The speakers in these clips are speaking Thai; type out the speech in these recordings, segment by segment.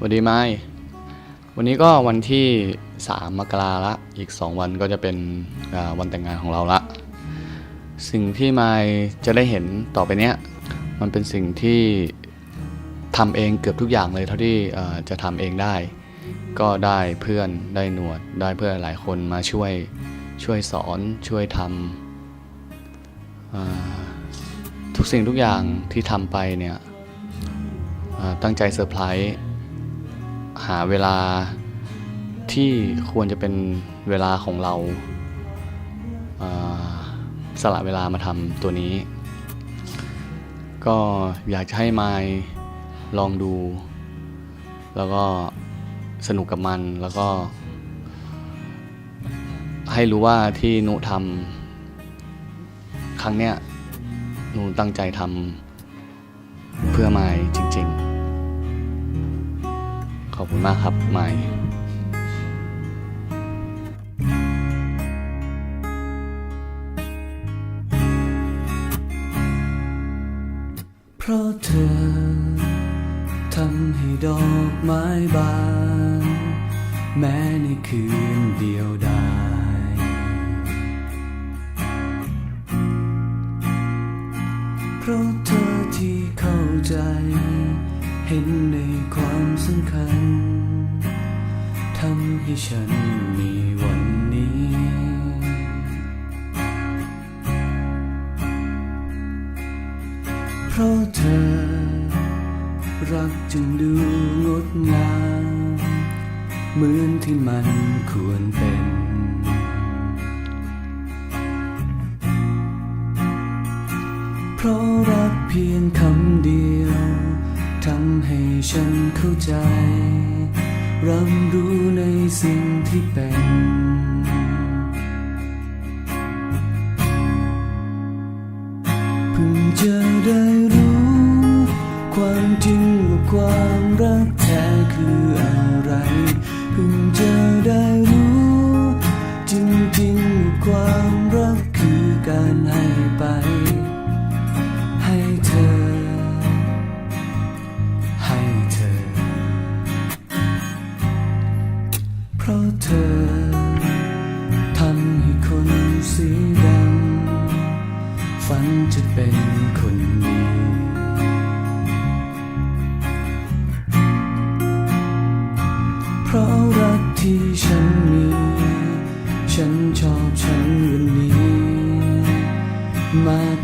สวัสดีไม้วันนี้ก็วันที่ 3 มกราละ อีก 2 วันก็จะเป็นวันแต่งงานของเราละ สิ่งที่ไม้จะได้เห็นต่อไปเนี้ย มันเป็นสิ่งที่ทำเองเกือบทุกอย่างเลยเท่าที่จะทำเองได้ ก็ได้เพื่อนได้หนวดได้เพื่อนหลายคนมาช่วยช่วยสอนช่วยทำทุกสิ่งทุกอย่างที่ทำไปเนี่ยตั้งใจเซอร์ไพรส์ หาเวลาที่ควรจะเป็นเวลาของเราาสละเวลามาทำตัวนี้ ก็อยากจะให้มายลองดู แล้วก็สนุกกับมันแล้วก็ ให้รู้ว่าที่หนูทำครั้งเนี้ยหนูตั้งใจทำเพื่อไมค์จริง ๆ ขอบคุณมากครับไมค์เพราะเธอทำให้ดอกไม้บาน แม้ในคืนเดียวดายเพราะเธอที่เข้าใจ เห็นในความสำคัญทำให้ฉันมีวันนี้ เพราะเธอ รักจึงดูงดงามเหมือนที่มันควรเป็น เพราะรักเพียงคำ ฉันเข้าใจ รับรู้ในสิ่งที่เป็น เพิ่งจะได้รู้ ความจริงว่าความรักแท้คืออะไร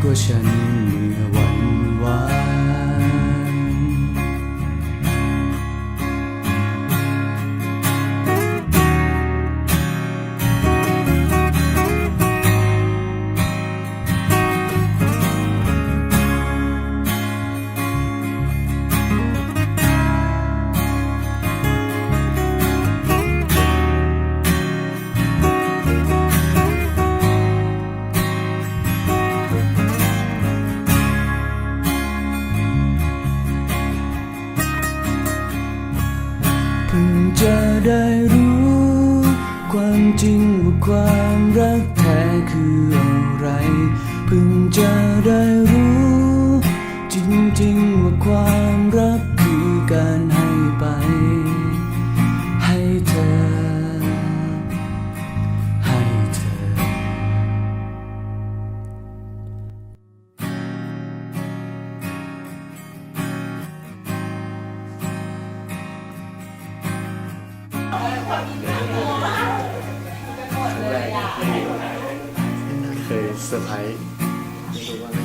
มาก จริงว่าความรักคือการให้ไป ให้เธอ ให้เธอ เคยเซอร์ไพรส์ไม่รู้ว่า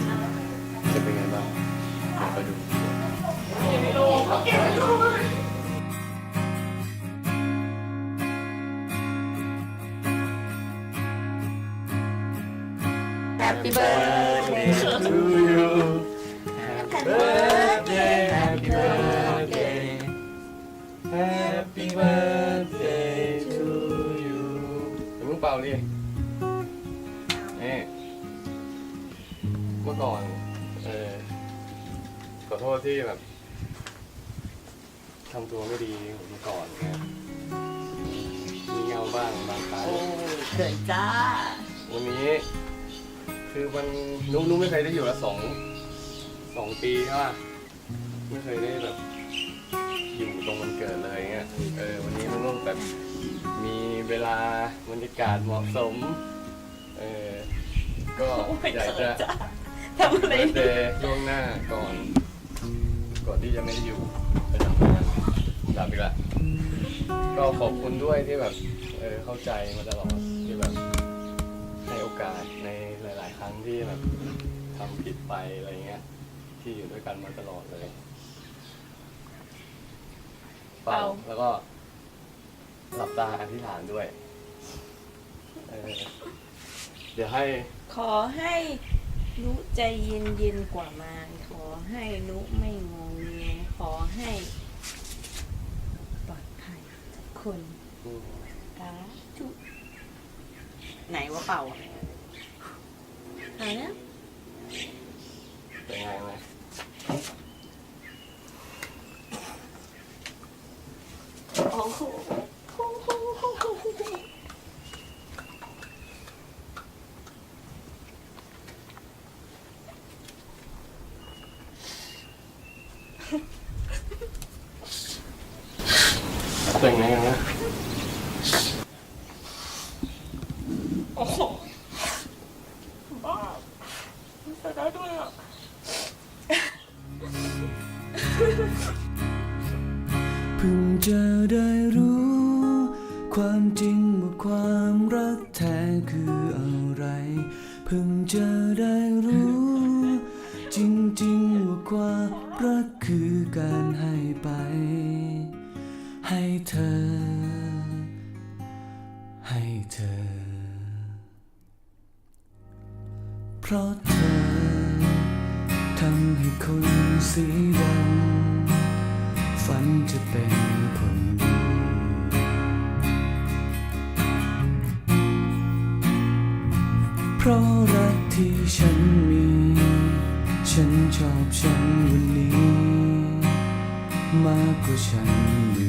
Happy birthday to you Happy birthday Happy birthday Happy birthday to you อย่าเพิ่งเป่าดินี่เมื่อก่อนเออขอโทษที่แบบทำตัวไม่ดีเหมือนเมื่อก่อนเนี่ยมีเงาบ้างบางครั้งเกิดจ้า วันนี้ คือมันนุ๊กนุ๊กไม่เคยได้อยู่ละสองสองปีใช่ป่ะไม่เคยได้แบบอยู่ตรงวันเกิดเลยเงี้ยเออวันนี้มันต้องแบบมีเวลาบรรยากาศเหมาะสมเออก็อยากจะทำอะไรเดย์ล่วงหน้าก่อน ก่อนที่จะไม่ได้อยู่ไปทำงานหลับอีกละก็ขอบคุณด้วยที่แบบเออเข้าใจมาตลอดที่แบบ ไปอะไรเงี้ย ที่อยู่ด้วยกันมาตลอดเลยเป่าแล้วก็หลับตาอธิษฐานด้วยเออเดี๋ยวให้ขอให้นุใจเย็นเย็นๆกว่ามารขอให้นุไม่งงเงียขอให้ปลอดภัยทุกคนสาธุไหนว่าเป่าอะไรนะเป็นไงไหม โอ้โห เป็นไงนะโอ้โหบ้าจะได้ด้วยอะเพิ่งจะได้รู้ ความจริงว่าความรักแท้คืออะไร เพิ่งจะได้รู้ จริงๆว่าความ รักคือการให้ไป ให้เธอ ให้เธอ เพราะเธอทำให้คนสีดำฝันจะเป็นคนดีเพราะรักที่ฉันมี ฉันชอบฉันวันนี้ มากกว่าฉันอยู่